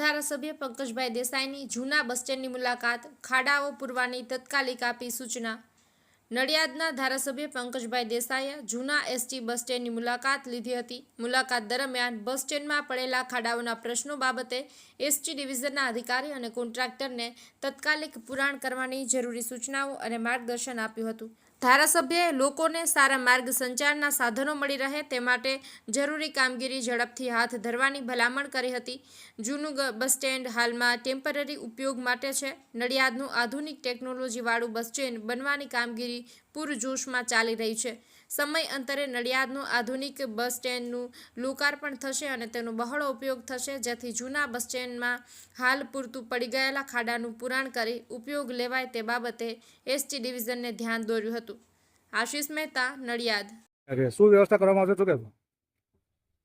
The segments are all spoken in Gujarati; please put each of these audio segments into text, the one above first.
ધારાસભ્ય પંકજભાઈ દેસાઈની જૂના બસ સ્ટેન્ડની મુલાકાત, ખાડાઓ પૂરવાની તત્કાલિક આપી સૂચના. નડિયાદના ધારાસભ્ય પંકજભાઈ દેસાઈએ જૂના એસટી બસ સ્ટેન્ડની મુલાકાત લીધી હતી. મુલાકાત દરમિયાન બસ સ્ટેન્ડમાં પડેલા ખાડાઓના પ્રશ્નો બાબતે એસટી ડિવિઝનના અધિકારી અને કોન્ટ્રાક્ટરને તત્કાલિક પુરાણ કરવાની જરૂરી સૂચનાઓ અને માર્ગદર્શન આપ્યું હતું. ધારાસભ્યએ લોકોને સારા માર્ગ સંચારના સાધનો મળી રહે તે માટે જરૂરી કામગીરી ઝડપથી હાથ ધરવાની ભલામણ કરી હતી. જૂનું બસ સ્ટેન્ડ હાલમાં ટેમ્પરરી ઉપયોગ માટે છે. નડિયાદનું આધુનિક ટેકનોલોજીવાળું બસ સ્ટેન્ડ બનવાની કામગીરી પૂરજોશમાં ચાલી રહી છે. સમય અંતરે નડિયાદનું આધુનિક બસ સ્ટેન્ડનું લોકાર્પણ થશે અને તેનો બહોળો ઉપયોગ થશે જેથી જૂના બસ સ્ટેન્ડમાં હાલ પૂરતું પડી ગયેલા ખાડાનું પુરાણ કરી ઉપયોગ લેવાય તે બાબતે એસટી ડિવિઝનને ધ્યાન દોર્યું હતું. આશિષ મહેતા નડિયાદ. શું વ્યવસ્થા કરવામાં આવશે શું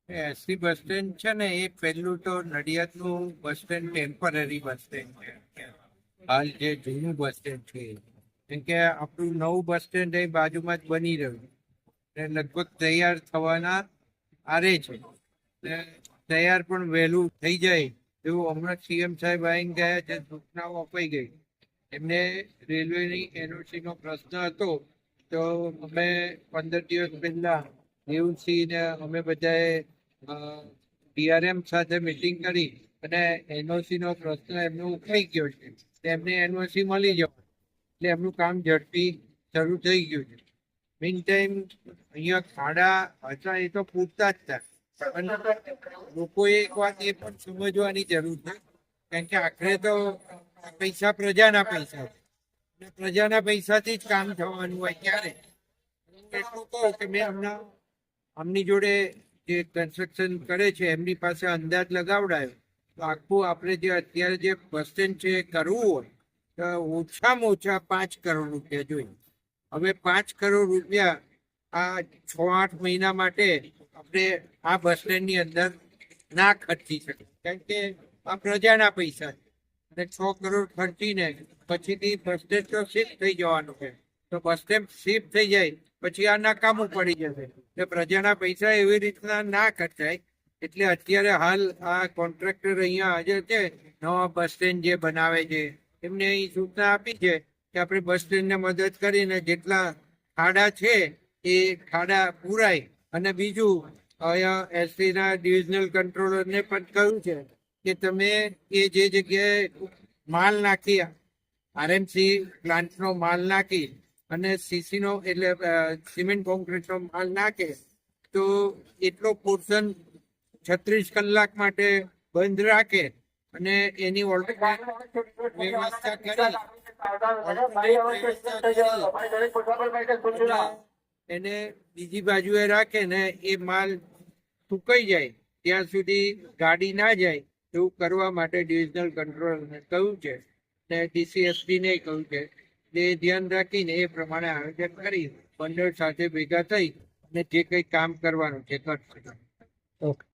એસટી બસ સ્ટેન્ડ છે ને એ પહેલું તો નડિયાદનું bus stand temporary bus stand છે. હાલ જે જૂનું બસ સ્ટેન્ડ છે. કેમ કે આપણું નવું બસ સ્ટેન્ડ એ બાજુમાં જ બની રહ્યું. ને લગભગ તૈયાર થવાના આરે છે. ને તૈયાર પણ વહેલું થઈ જાય એવું હમણાં સીએમ સાહેબ આવીને ગયા જે સૂચનાઓ અપાઈ ગઈ. એમને રેલવેની એનઓસી નો પ્રશ્ન હતો, તો અમે પંદર દિવસ પહેલા દેવસિંહને અમે બધાએ ડીઆરએમ સાથે મિટિંગ કરી અને એનઓસીનો પ્રશ્ન એમનો ઉઠાઈ ગયો છે. એમને એનઓસી મળી જવા. એટલે એમનું કામ ઝડપી શરૂ થઈ ગયું છે. મીન ટાઈમ અહીંયા ખાડા હતા એ તો પૂરતા જ હતા. પણ લોકોએ એક વાત એ પણ સમજવાની જરૂર છે. કારણ કે આખરે તો પૈસા પ્રજાના પૈસા છે. પ્રજાના પૈસાથી જ કામ થવાનું હોય ત્યારે. એટલું કહું કે મેં હમણાં આમની જોડે જે કન્સ્ટ્રક્શન કરે છે, એમની પાસે અંદાજ લગાવડાયો. તો આખું આપણે જે અત્યારે જે બસ સ્ટેન્ડ છે એ કરવું હોય ઓછામાં ઓછા પાંચ કરોડ રૂપિયા જોઈએ. હવે પાંચ કરોડ રૂપિયા આ છ, આઠ મહિના માટે આપણે આ બસ સ્ટેન્ડની અંદર ના ખર્ચી શકીએ. કારણ કે આ પ્રજાના પૈસા છે. અને છ કરોડ ખર્ચીને પછીથી બસ સ્ટેન્ડ તો શિફ્ટ થઈ જવાનું છે. તો બસ સ્ટેન્ડ શિફ્ટ થઈ જાય, પછી આ નાકામું પડી જશે. એટલે પ્રજાના પૈસા એવી રીતના ના ખર્ચાય. એટલે અત્યારે હાલ આ કોન્ટ્રાક્ટર અહીંયા હાજર છે. નવા બસ સ્ટેન્ડ જે બનાવે છે એમને અહીં સૂચના આપી છે કે આપણે બસ સ્ટેન્ડને મદદ કરીને જેટલા ખાડા છે એ ખાડા પૂરાય. અને બીજું, અહીંયા એસટીના ડિવિઝનલ કંટ્રોલરને પણ કહ્યું છે કે તમે એ જે જગ્યાએ માલ નાખી આરએમસી પ્લાન્ટનો માલ નાખી અને સીસીનો એટલે સિમેન્ટ કોન્ક્રીટનો માલ નાખે, તો એટલો પોર્શન છત્રીસ કલાક માટે બંધ રાખે. અને એની વ્યવસ્થા એને બીજી બાજુએ રાખે ને એ માલ સુકાઈ જાય. ત્યાં સુધી ગાડી ના જાય એવું કરવા માટે ડિવિઝનલ કંટ્રોલરને કહ્યું છે. ને ડીસીએસપી ને કહ્યું છે. એ ધ્યાન રાખીને એ પ્રમાણે આયોજન કરી મંડળ સાથે ભેગા થઈ અને જે કંઈ કામ કરવાનું છે કરશે ઓકે.